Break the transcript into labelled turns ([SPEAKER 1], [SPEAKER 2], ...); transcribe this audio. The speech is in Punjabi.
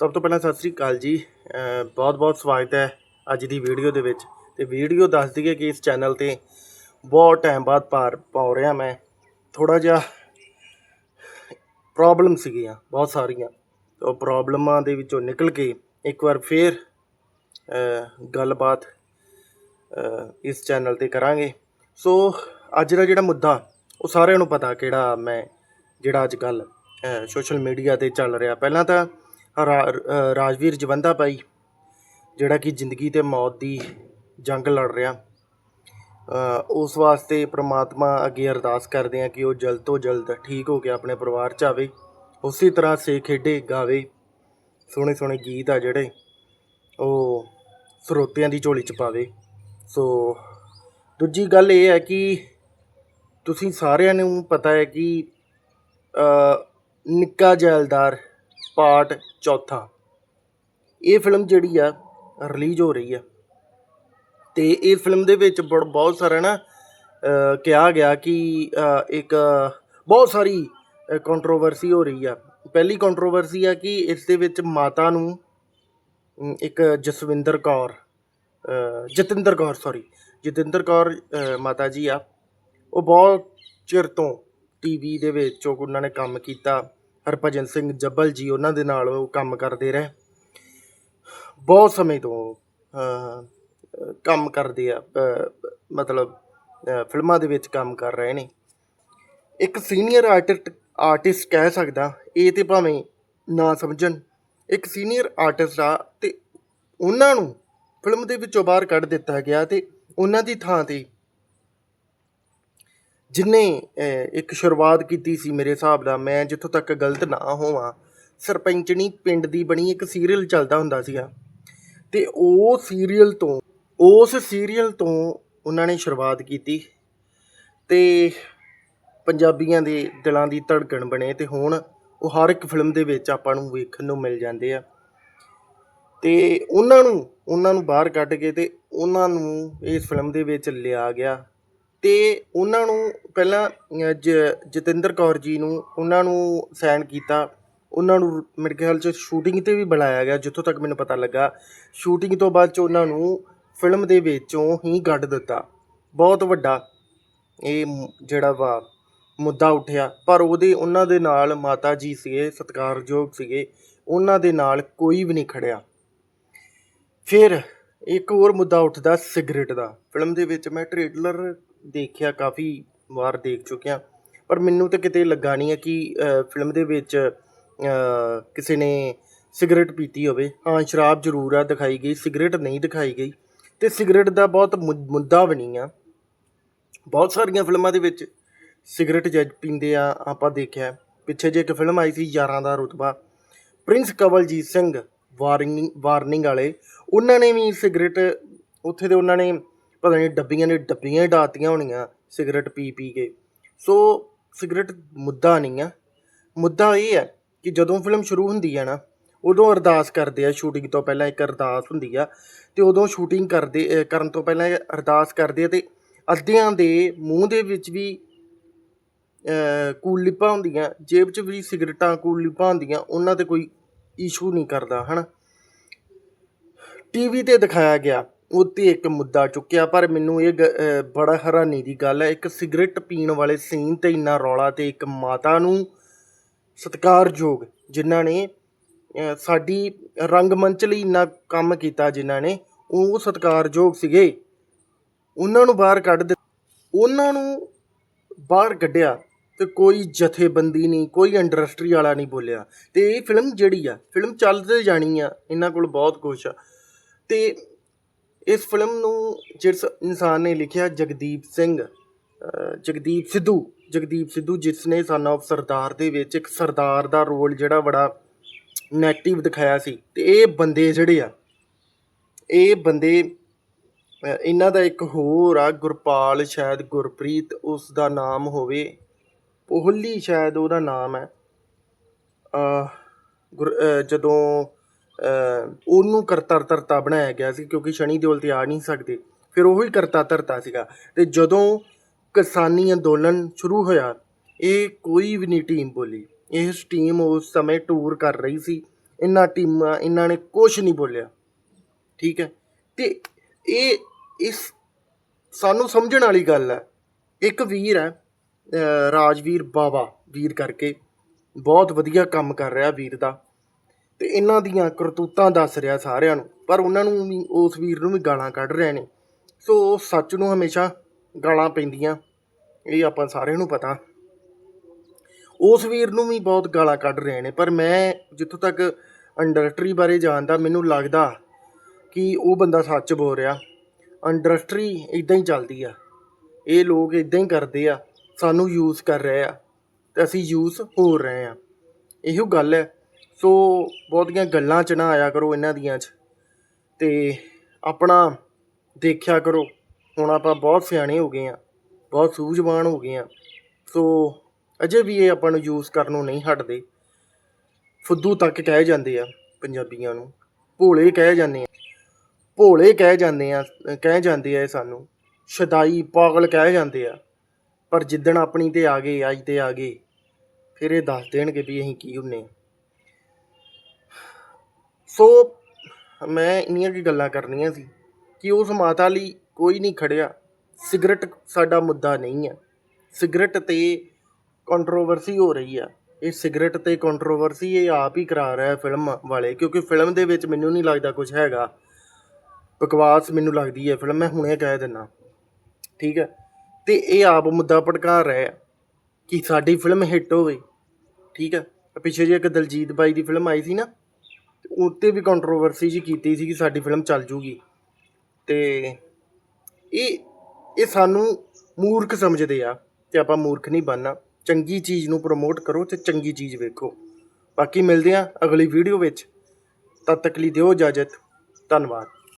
[SPEAKER 1] ਸਭ ਤੋਂ ਪਹਿਲਾਂ ਸਤਿ ਸ੍ਰੀ ਅਕਾਲ ਜੀ। ਬਹੁਤ ਬਹੁਤ ਸਵਾਗਤ ਹੈ ਅੱਜ ਦੀ ਵੀਡੀਓ ਦੇ ਵਿੱਚ। ਤੇ ਵੀਡੀਓ ਦੱਸ ਦਈਏ ਕਿ ਇਸ ਚੈਨਲ ਤੇ ਬਹੁਤ ਟਾਈਮ ਬਾਅਦ ਪਾਰ ਪਾਉ ਰਿਹਾ ਮੈਂ। ਥੋੜਾ ਜਿਹਾ ਪ੍ਰੋਬਲਮ ਸੀਗੀਆਂ, ਬਹੁਤ ਸਾਰੀਆਂ। ਉਹ ਪ੍ਰੋਬਲਮਾਂ ਦੇ ਵਿੱਚੋਂ ਨਿਕਲ ਕੇ ਇੱਕ ਵਾਰ ਫੇਰ ਗੱਲਬਾਤ ਇਸ ਚੈਨਲ ਤੇ ਕਰਾਂਗੇ। ਸੋ ਅੱਜ ਦਾ ਜਿਹੜਾ ਮੁੱਦਾ, ਉਹ ਸਾਰਿਆਂ ਨੂੰ ਪਤਾ ਕਿਹੜਾ ਮੈਂ, ਜਿਹੜਾ ਅੱਜ ਕੱਲ ਸੋਸ਼ਲ ਮੀਡੀਆ ਤੇ ਚੱਲ ਰਿਹਾ। ਪਹਿਲਾਂ ਤਾਂ ਰਾਜਵੀਰ ਜਵੰਦਾ ਭਾਈ ਜਿਹੜਾ ਕਿ ਜ਼ਿੰਦਗੀ ਤੇ ਮੌਤ ਦੀ ਜੰਗ ਲੜ ਰਿਹਾ। ਉਸ ਵਾਸਤੇ ਪ੍ਰਮਾਤਮਾ ਅੱਗੇ ਅਰਦਾਸ ਕਰਦੇ ਆ ਕਿ ਉਹ ਜਲਦ ਤੋਂ ਜਲਦ ਠੀਕ ਹੋ ਕੇ ਆਪਣੇ ਪਰਿਵਾਰ ਚ ਆਵੇ। ਉਸੇ ਤਰ੍ਹਾਂ ਸੇ ਖੇਡੇ, ਗਾਵੇ। ਸੋਹਣੇ ਸੋਹਣੇ ਗੀਤ ਆ ਜਿਹੜੇ, ਉਹ ਸਰੋਤਿਆਂ ਦੀ ਝੋਲੀ ਚ ਪਾਵੇ। ਸੋ ਦੂਜੀ ਗੱਲ ਇਹ ਹੈ ਕਿ ਤੁਸੀਂ ਸਾਰਿਆਂ ਨੂੰ ਪਤਾ ਹੈ ਕਿ ਨਿੱਕਾ ਜੈਲਦਾਰ ਪਾਰਟ ਚੌਥਾ। ਇਹ ਫਿਲਮ ਜਿਹੜੀ ਆ ਰਿਲੀਜ਼ ਹੋ ਰਹੀ ਆ। ਤੇ ਇਹ ਫਿਲਮ ਦੇ ਵਿੱਚ ਬੜ- ਬਹੁਤ ਸਾਰਾ ਨਾ ਕਿਹਾ ਗਿਆ ਕਿ ਇੱਕ, ਬਹੁਤ ਸਾਰੀ ਕੰਟਰੋਵਰਸੀ ਹੋ ਰਹੀ ਆ। ਪਹਿਲੀ ਕੰਟਰੋਵਰਸੀ ਆ ਕਿ ਇਸ ਦੇ ਵਿੱਚ ਮਾਤਾ ਨੂੰ ਇੱਕ ਜਸਵਿੰਦਰ ਕੌਰ ਜਤਿੰਦਰ ਕੌਰ ਸੌਰੀ ਜਤਿੰਦਰ ਕੌਰ ਮਾਤਾ ਜੀ ਆ। ਉਹ ਬਹੁਤ ਚਿਰ ਤੋਂ ਟੀਵੀ ਦੇ ਵਿੱਚ ਉਹਨਾਂ ਨੇ ਕੰਮ ਕੀਤਾ। ਹਰਭਜਨ ਸਿੰਘ ਜੱਬਲ ਜੀ ਉਹਨਾਂ ਦੇ ਨਾਲ ਉਹ ਕੰਮ ਕਰਦੇ ਰਹੇ। ਬਹੁਤ ਸਮੇਂ ਤੋਂ ਕੰਮ ਕਰਦੇ ਆ ਮਤਲਬ ਫਿਲਮਾਂ ਦੇ ਵਿੱਚ ਕੰਮ ਕਰ ਰਹੇ ਨੇ। ਇੱਕ ਸੀਨੀਅਰ ਆਰਟਿਸਟ ਆਰਟਿਸਟ ਕਹਿ ਸਕਦਾ, ਇਹ ਤੇ ਭਾਵੇਂ ਨਾ ਸਮਝਣ, ਇੱਕ ਸੀਨੀਅਰ ਆਰਟਿਸਟ ਆ ਤੇ ਉਹਨਾਂ ਨੂੰ ਫਿਲਮ ਦੇ ਵਿੱਚੋਂ ਬਾਹਰ ਕੱਢ ਦਿੱਤਾ ਗਿਆ ਤੇ ਉਹਨਾਂ ਦੀ ਥਾਂ ਤੇ ਜਿਹਨੇ ਇੱਕ ਸ਼ੁਰੂਆਤ ਕੀਤੀ ਸੀ ਮੇਰੇ ਹਿਸਾਬ ਨਾਲ, ਮੈਂ ਜਿੱਥੋਂ ਤੱਕ ਗਲਤ ਨਾ ਹੋਵਾਂ, ਸਰਪੰਚਣੀ ਪਿੰਡ ਦੀ ਬਣੀ ਇੱਕ ਸੀਰੀਅਲ ਚੱਲਦਾ ਹੁੰਦਾ ਸੀਗਾ। ਅਤੇ ਉਹ ਸੀਰੀਅਲ ਤੋਂ, ਉਸ ਸੀਰੀਅਲ ਤੋਂ ਉਹਨਾਂ ਨੇ ਸ਼ੁਰੂਆਤ ਕੀਤੀ। ਅਤੇ ਪੰਜਾਬੀਆਂ ਦੇ ਦਿਲਾਂ ਦੀ ਧੜਕਣ ਬਣੇ ਅਤੇ ਹੁਣ ਉਹ ਹਰ ਇੱਕ ਫਿਲਮ ਦੇ ਵਿੱਚ ਆਪਾਂ ਨੂੰ ਵੇਖਣ ਨੂੰ ਮਿਲ ਜਾਂਦੇ ਆ। ਅਤੇ ਉਹਨਾਂ ਨੂੰ ਉਹਨਾਂ ਨੂੰ ਬਾਹਰ ਕੱਢ ਕੇ ਅਤੇ ਉਹਨਾਂ ਨੂੰ ਇਸ ਫਿਲਮ ਦੇ ਵਿੱਚ ਲਿਆ ਗਿਆ। ਅਤੇ ਉਹਨਾਂ ਨੂੰ ਪਹਿਲਾਂ ਜ- ਜਤਿੰਦਰ ਕੌਰ ਜੀ ਨੂੰ ਉਹਨਾਂ ਨੂੰ ਸਾਈਨ ਕੀਤਾ। ਉਹਨਾਂ ਨੂੰ ਮੇਰੇ ਖਿਆਲ ਚ ਸ਼ੂਟਿੰਗ ਤੇ ਵੀ ਬੁਲਾਇਆ ਗਿਆ, ਜਿੱਥੋਂ ਤੱਕ ਮੈਨੂੰ ਪਤਾ ਲੱਗਾ। ਸ਼ੂਟਿੰਗ ਤੋਂ ਬਾਅਦ ਚ ਉਹਨਾਂ ਨੂੰ ਫਿਲਮ ਦੇ ਵਿੱਚੋਂ ਹੀ ਕੱਢ ਦਿੱਤਾ। ਬਹੁਤ ਵੱਡਾ ਇਹ ਜਿਹੜਾ ਵਾ ਮੁੱਦਾ ਉੱਠਿਆ। ਪਰ ਉਹਦੇ, ਉਹਨਾਂ ਦੇ ਨਾਲ ਮਾਤਾ ਜੀ ਸੀਗੇ, ਸਤਿਕਾਰਯੋਗ ਸੀਗੇ। ਉਹਨਾਂ ਦੇ ਨਾਲ ਕੋਈ ਵੀ ਨਹੀਂ ਖੜ੍ਹਿਆ ਫਿਰ ਇੱਕ ਹੋਰ ਮੁੱਦਾ ਉੱਠਦਾ ਸਿਗਰਟ ਦਾ। ਫਿਲਮ ਦੇ ਵਿੱਚ ਮੈਂ ਟ੍ਰੇਲਰ ਦੇਖਿਆ, ਕਾਫੀ ਵਾਰ ਦੇਖ ਚੁੱਕਿਆ। ਪਰ ਮੈਨੂੰ ਤਾਂ ਕਿਤੇ ਲੱਗਾ ਨਹੀਂ ਹੈ ਕਿ ਫਿਲਮ ਦੇ ਵਿੱਚ ਕਿਸੇ ਨੇ ਸਿਗਰਟ ਪੀਤੀ ਹੋਵੇ। ਹਾਂ, ਸ਼ਰਾਬ ਜ਼ਰੂਰ ਆ, ਦਿਖਾਈ ਗਈ। ਸਿਗਰਟ ਨਹੀਂ ਦਿਖਾਈ ਗਈ। ਤੇ ਸਿਗਰਟ ਦਾ ਬਹੁਤ ਮੁ- ਮੁੱਦਾ ਬਣੀ ਆ। ਬਹੁਤ ਸਾਰੀਆਂ ਫਿਲਮਾਂ ਦੇ ਵਿੱਚ ਸਿਗਰਟ ਜੱਜ ਪੀਂਦੇ ਆ, ਆਪਾਂ ਦੇਖਿਆ। ਪਿੱਛੇ ਜੇ ਇੱਕ ਫਿਲਮ ਆਈ ਸੀ, ਯਾਰਾਂ ਦਾ ਰੁਤਬਾ। Prince Kawaljit Singh warning warning ਵਾਲੇ ਉਹਨਾਂ ਨੇ ਵੀ ਸਿਗਰਟ, ਉੱਥੇ ਦੇ ਉਹਨਾਂ ਨੇ ਪਤਾ ਨਹੀਂ ਡੱਬੀਆਂ ਨੇ ਡੱਬੀਆਂ ਹੀ ਡਾਤੀਆਂ ਹੋਣੀਆਂ ਸਿਗਰਟ ਪੀ ਪੀ ਕੇ। ਸੋ ਸਿਗਰਟ ਮੁੱਦਾ ਨਹੀਂ ਆ। ਮੁੱਦਾ ਇਹ ਹੈ ਕਿ ਜਦੋਂ ਫਿਲਮ ਸ਼ੁਰੂ ਹੁੰਦੀ ਹੈ ਨਾ, ਉਦੋਂ ਅਰਦਾਸ ਕਰਦੇ ਆ ਸ਼ੂਟਿੰਗ ਤੋਂ ਪਹਿਲਾਂ ਇੱਕ ਅਰਦਾਸ ਹੁੰਦੀ ਆ ਤੇ ਉਦੋਂ ਸ਼ੂਟਿੰਗ ਕਰਦੇ ਕਰਨ ਤੋਂ ਪਹਿਲਾਂ ਅਰਦਾਸ ਕਰਦੇ ਆ ਤੇ ਅੱਧਿਆਂ ਦੇ ਮੂੰਹ ਦੇ ਵਿੱਚ ਵੀ, ਅਹ ਕੂਲ ਲਿਪਾਂ ਹੁੰਦੀਆਂ, ਜੇਬ 'ਚ ਵੀ ਸਿਗਰਟਾਂ ਕੂਲ ਲਿਪਾਂ ਹੁੰਦੀਆਂ, ਉਹਨਾਂ ਤੇ ਕੋਈ ਇਸ਼ੂ ਨਹੀਂ ਕਰਦਾ, ਹਨਾ? ਟੀਵੀ ਤੇ ਦਿਖਾਇਆ ਗਿਆ। ਉੱਤੇ ਇੱਕ ਮੁੱਦਾ ਚੁੱਕਿਆ, ਪਰ ਮੈਨੂੰ ਇਹ ਗ- ਬੜਾ ਹੈਰਾਨੀ ਦੀ ਗੱਲ ਹੈ। ਇੱਕ ਸਿਗਰਟ ਪੀਣ ਵਾਲੇ ਸੀਨ ਤੇ ਇੰਨਾ ਰੌਲਾ ਤੇ ਇੱਕ ਮਾਤਾ ਨੂੰ ਸਤਿਕਾਰਯੋਗ, ਜਿਨ੍ਹਾਂ ਨੇ, ਅਹ, ਸਾਡੀ ਰੰਗਮੰਚ ਲਈ ਇੰਨਾ ਕੰਮ ਕੀਤਾ, ਜਿਨ੍ਹਾਂ ਨੇ ਉਹ ਸਤਿਕਾਰਯੋਗ ਸੀਗੇ। ਉਹਨਾਂ ਨੂੰ ਬਾਹਰ ਕੱਢ ਦਿੱਤਾ। ਉਹਨਾਂ ਨੂੰ ਬਾਹਰ ਕੱਢਿਆ ਤੇ ਕੋਈ ਜਥੇਬੰਦੀ ਨਹੀਂ, ਕੋਈ ਇੰਡਸਟਰੀ ਵਾਲਾ ਨਹੀਂ ਬੋਲਿਆ। ਤੇ ਇਹ ਫਿਲਮ ਜਿਹੜੀ ਆ, ਫਿਲਮ ਚੱਲਦੇ ਜਾਣੀ ਆ, ਇਹਨਾਂ ਕੋਲ ਬਹੁਤ ਕੁਛ ਆ। ਅਤੇ ਇਸ ਫਿਲਮ ਨੂੰ ਜਿਸ ਇਨਸਾਨ ਨੇ ਲਿਖਿਆ ਜਗਦੀਪ ਸਿੰਘ ਜਗਦੀਪ ਸਿੱਧੂ ਜਗਦੀਪ ਸਿੱਧੂ ਜਿਸ ਨੇ ਸਨ ਆਫ ਸਰਦਾਰ ਦੇ ਵਿੱਚ ਇੱਕ ਸਰਦਾਰ ਦਾ ਰੋਲ ਜਿਹੜਾ ਬੜਾ ਨੈਗੇਟਿਵ ਦਿਖਾਇਆ ਸੀ ਤੇ ਇਹ ਬੰਦੇ ਜਿਹੜੇ ਆ, ਇਹ ਬੰਦੇ ਇਹਨਾਂ ਦਾ ਇੱਕ ਹੋਰ ਆ ਗੁਰਪਾਲ ਸ਼ਾਇਦ ਗੁਰਪ੍ਰੀਤ, ਉਸ ਦਾ ਨਾਮ ਹੋਵੇ, ਪੋਹਲੀ ਸ਼ਾਇਦ ਉਹਦਾ ਨਾਮ ਹੈ। ਗੁਰ- ਜਦੋਂ ਉਹਨੂੰ ਕਰਤਾ ਧਰਤਾ ਬਣਾਇਆ ਗਿਆ ਸੀ ਕਿਉਂਕਿ ਸ਼ਨੀ ਦਿਓਲ ਤੇ ਆ ਨਹੀਂ ਸਕਦੇ। ਫਿਰ ਉਹ ਹੀ ਕਰਤਾ ਧਰਤਾ ਸੀਗਾ। ਤੇ ਜਦੋਂ ਕਿਸਾਨੀ ਅੰਦੋਲਨ ਸ਼ੁਰੂ ਹੋਇਆ, ਇਹ ਕੋਈ ਵੀ ਨਹੀਂ ਟੀਮ ਬੋਲੀ। ਇਹ ਟੀਮ ਉਸ ਸਮੇਂ ਟੂਰ ਕਰ ਰਹੀ ਸੀ। ਇਹਨਾਂ ਟੀਮਾਂ, ਇਹਨਾਂ ਨੇ ਕੁਝ ਨਹੀਂ ਬੋਲਿਆ। ਠੀਕ ਹੈ? ਤੇ ਇਹ ਇਸ ਸਾਨੂੰ ਸਮਝਣ ਵਾਲੀ ਗੱਲ ਹੈ। ਇੱਕ ਵੀਰ ਹੈ ਰਾਜਵੀਰ ਬਾਵਾ, ਵੀਰ ਕਰਕੇ। ਬਹੁਤ ਵਧੀਆ ਕੰਮ ਕਰ ਰਿਹਾ ਵੀਰ ਦਾ। ਤੇ ਇਹਨਾਂ ਦੀਆਂ ਕਰਤੂਤਾਂ ਦੱਸ ਰਿਹਾ ਸਾਰਿਆਂ ਨੂੰ, ਪਰ ਉਹਨਾਂ ਨੂੰ ਵੀ, ਉਸ ਵੀਰ ਨੂੰ ਵੀ ਗਾਲਾਂ ਕੱਢ ਰਹੇ ਨੇ। ਸੋ ਸੱਚ ਨੂੰ ਹਮੇਸ਼ਾ ਗਾਲਾਂ ਪੈਂਦੀਆਂ, ਇਹ ਆਪਾਂ ਸਾਰਿਆਂ ਨੂੰ ਪਤਾ। ਉਸ ਵੀਰ ਨੂੰ ਵੀ ਬਹੁਤ ਗਾਲਾਂ ਕੱਢ ਰਹੇ ਨੇ, ਪਰ ਮੈਂ ਜਿੱਥੋਂ ਤੱਕ ਇੰਡਸਟਰੀ ਬਾਰੇ ਜਾਣਦਾ, ਮੈਨੂੰ ਲੱਗਦਾ ਕਿ ਉਹ ਬੰਦਾ ਸੱਚ ਬੋਲ ਰਿਹਾ। ਇੰਡਸਟਰੀ ਇਦਾਂ ਹੀ ਚੱਲਦੀ ਆ। ਇਹ ਲੋਕ ਇਦਾਂ ਹੀ ਕਰਦੇ ਆ, ਸਾਨੂੰ ਯੂਜ਼ ਕਰ ਰਹੇ ਆ, ਤੇ ਅਸੀਂ ਯੂਜ਼ ਹੋ ਰਹੇ ਆ। ਇਹੋ ਗੱਲ ਹੈ। ਸੋ ਬਹੁਤੀਆਂ ਗੱਲਾਂ ਚ ਨਾ ਆਇਆ ਕਰੋ ਇਹਨਾਂ ਦੀਆਂ ਚ। ਅਤੇ ਆਪਣਾ ਦੇਖਿਆ ਕਰੋ, ਹੁਣ ਆਪਾਂ ਬਹੁਤ ਸਿਆਣੇ ਹੋ ਗਏ ਹਾਂ, ਬਹੁਤ ਸੂਝਵਾਨ ਹੋ ਗਏ ਹਾਂ। ਸੋ ਅਜੇ ਵੀ ਇਹ ਆਪਾਂ ਨੂੰ ਯੂਜ਼ ਕਰਨੋਂ ਨਹੀਂ ਹਟਦੇ। ਫੁੱਦੂ ਤੱਕ ਕਹਿ ਜਾਂਦੇ ਆ ਪੰਜਾਬੀਆਂ ਨੂੰ, ਭੋਲੇ ਕਹਿ ਜਾਂਦੇ ਆ। ਭੋਲੇ ਕਹਿ ਜਾਂਦੇ ਆ, ਕਹਿ ਜਾਂਦੇ ਆ ਇਹ ਸਾਨੂੰ। ਸ਼ਦਾਈ ਪਾਗਲ ਕਹਿ ਜਾਂਦੇ ਆ। ਪਰ ਜਿੱਦਣ ਆਪਣੀ ਤੇ ਆ ਗਏ, ਅੱਜ ਤੇ ਆ ਗਏ, ਫਿਰ ਇਹ ਦੱਸ ਦੇਣਗੇ ਵੀ ਅਸੀਂ ਕੀ ਹੁੰਨੇ ਆ। ਸੋ ਮੈਂ ਇੰਨੀਆਂ ਕੀ ਗੱਲਾਂ ਕਰਨੀਆਂ ਸੀ ਕਿ ਉਸ ਮਾਤਾ ਲਈ ਕੋਈ ਨਹੀਂ ਖੜਿਆ। ਸਿਗਰਟ ਸਾਡਾ ਮੁੱਦਾ ਨਹੀਂ ਹੈ ਸਿਗਰਟ ਤੇ ਕੰਟਰੋਵਰਸੀ ਹੋ ਰਹੀ ਆ। ਇਹ ਸਿਗਰਟ ਤੇ ਕੰਟਰੋਵਰਸੀ ਇਹ ਆਪ ਹੀ ਕਰਾ ਰਿਹਾ ਫਿਲਮ ਵਾਲੇ, ਕਿਉਂਕਿ ਫਿਲਮ ਦੇ ਵਿੱਚ ਮੈਨੂੰ ਨਹੀਂ ਲੱਗਦਾ ਕੁਝ ਹੈਗਾ। ਬਕਵਾਸ ਮੈਨੂੰ ਲੱਗਦੀ ਹੈ ਫਿਲਮ ਮੈਂ ਹੁਣੇ ਕਹਿ ਦਿੰਨਾ ਠੀਕ ਹੈ ਤੇ ਇਹ ਆਪ ਮੁੱਦਾ ਭੜਕਾ ਰਿਹਾ ਹੈ ਕਿ ਸਾਡੀ ਫਿਲਮ ਹਿੱਟ ਹੋਵੇ। ਠੀਕ ਹੈ ਪਿੱਛੇ ਜੇ ਇੱਕ ਦਲਜੀਤ ਬਾਈ ਦੀ ਫਿਲਮ ਆਈ ਸੀ ਨਾ ਉੱਤੇ ਵੀ ਕੰਟਰੋਵਰਸੀ ਜੀ ਕੀਤੀ ਸੀ ਕਿ ਸਾਡੀ ਫਿਲਮ ਚੱਲ ਜੂਗੀ। ਤੇ ਇਹ ਇਹ ਸਾਨੂੰ ਮੂਰਖ ਸਮਝਦੇ ਆ ਤੇ ਆਪਾਂ ਮੂਰਖ ਨਹੀਂ ਬਣਨਾ। ਚੰਗੀ ਚੀਜ਼ ਨੂੰ ਪ੍ਰਮੋਟ ਕਰੋ ਤੇ ਚੰਗੀ ਚੀਜ਼ ਵੇਖੋ। ਬਾਕੀ ਮਿਲਦੇ ਆ ਅਗਲੀ ਵੀਡੀਓ ਵਿੱਚ। ਤਦ ਤੱਕ ਲਈ ਦਿਓ ਇਜਾਜ਼ਤ। ਧੰਨਵਾਦ।